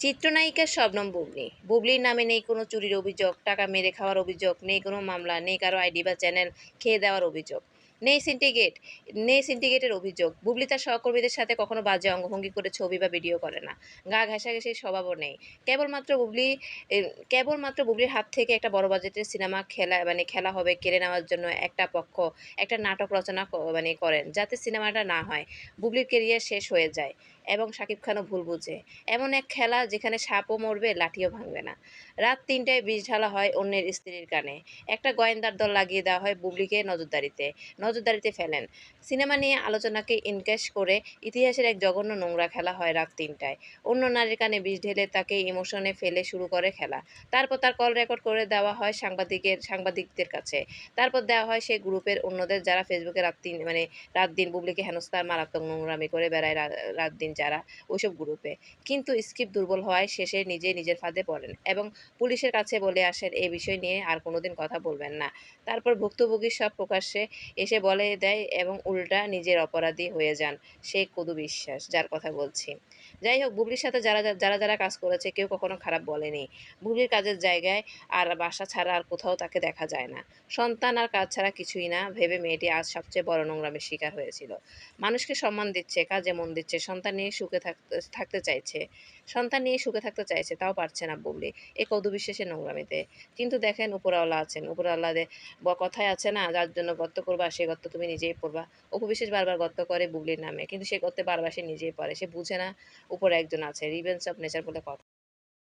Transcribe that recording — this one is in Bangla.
চিত্রনায়িকা শবনম বুবলি। বুবলির নামে নেই কোনো চুরির অভিযোগ, টাকা মেরে খাওয়ার অভিযোগ, নেই কোনো মামলা, নেই কারও আইডি বা চ্যানেল খেয়ে দেওয়ার অভিযোগ, নেই সিন্ডিকেট নেই সিন্ডিকেটের অভিযোগ। বুবলি তার সহকর্মীদের সাথে কখনো বাজে অঙ্গভঙ্গি করে ছবি বা ভিডিও করে না। গা ঘেঁষাঘেঁষির স্বভাবও নেই। কেবলমাত্র বুবলি কেবলমাত্র বুবলির হাত থেকে একটা বড় বাজেটের সিনেমা খেলা মানে খেলা হবে, কেড়ে নেওয়ার জন্য একটা পক্ষ, একটা নাটক রচনা মানে করেন, যাতে সিনেমাটা না হয়। বুবলির কেরিয়ার শেষ হয়ে যায়। এবং শাকিব খানও ভুল বুঝে। এমন এক খেলা যেখানে সাপও মরবে, লাঠিও ভাঙবে না। রাত তিনটায় বিষ ঢালা হয় অন্যের স্ত্রীর কানে। একটা গোয়েন্দার দল লাগিয়ে দেওয়া হয় বুবলিকে নজরদারিতে। নজরদারিতে ফেলেন। সিনেমা নিয়ে আলোচনাকে ইনক্যাশ করে ইতিহাসের এক জঘন্য নোংরা খেলা হয় রাত তিনটায়। অন্য নারীর কানে বিষ ঢেলে তাকে ইমোশনে ফেলে শুরু করে খেলা। তারপর তার কল রেকর্ড করে দেওয়া হয় সাংবাদিকের, সাংবাদিকদের কাছে। তারপর দেওয়া হয় সেই গ্রুপের অন্যদের যারা ফেসবুকে রাত তিন মানে রাত দিন বুবলিকে হেনস্থার মারাত্মক নোংরামি করে বেড়ায় রাত দিন যারা ওইসব গ্রুপে কিন্তু স্ক্রিপ্ট দুর্বল হওয়ায় শেষে নিজে নিজের ফাঁদে পড়েন এবং পুলিশের কাছে বলে আসেন, এই বিষয় নিয়ে আর কোনোদিন কথা বলবেন না। তারপর ভুক্তভোগী সব প্রকাশ্যে এসে বলে দেয় এবং উল্টা নিজের অপরাধী হয়ে যান সেই কদু বিশ্বাস, যার কথা বলছি। যাই হোক, বুবলির সাথে যারা যারা- যারা যারা কাজ করেছে, কেউ কখনো খারাপ বলেনি। বুবলির কাজের জায়গায় আর বাসা ছাড়া আর কোথাও তাকে দেখা যায় না। সন্তান আর কাজ ছাড়া কিছুই না, ভেবে মেয়েটি আজ সবচেয়ে বড় নোংরামের শিকার হয়েছিল। মানুষকে সম্মান দিচ্ছে, কাজে মন দিচ্ছে, সন্তান নিয়ে সুখে থাকতে থাকতে চাইছে। সন্তান নিয়ে সুখে থাকতে চাইছে, তাও পারছে না বুবলি। এই কৌধবিশ্বাসের নোংরামিতে। কিন্তু দেখেন, উপরওয়ালা আছেন। উপরওয়ালাদের ব- কথায় আছে না, যার জন্য গর্ত করবা, সে গর্ত তুমি নিজেই পড়বা। অপবিশ্বাস বারবার গর্ত করে বুবলির নামে। কিন্তু সে গর্তে বারবার সে নিজেই পড়ে। সে বুঝে না উপরে একজন আছে। রিভেন্স অফ নেচার বলে কথা।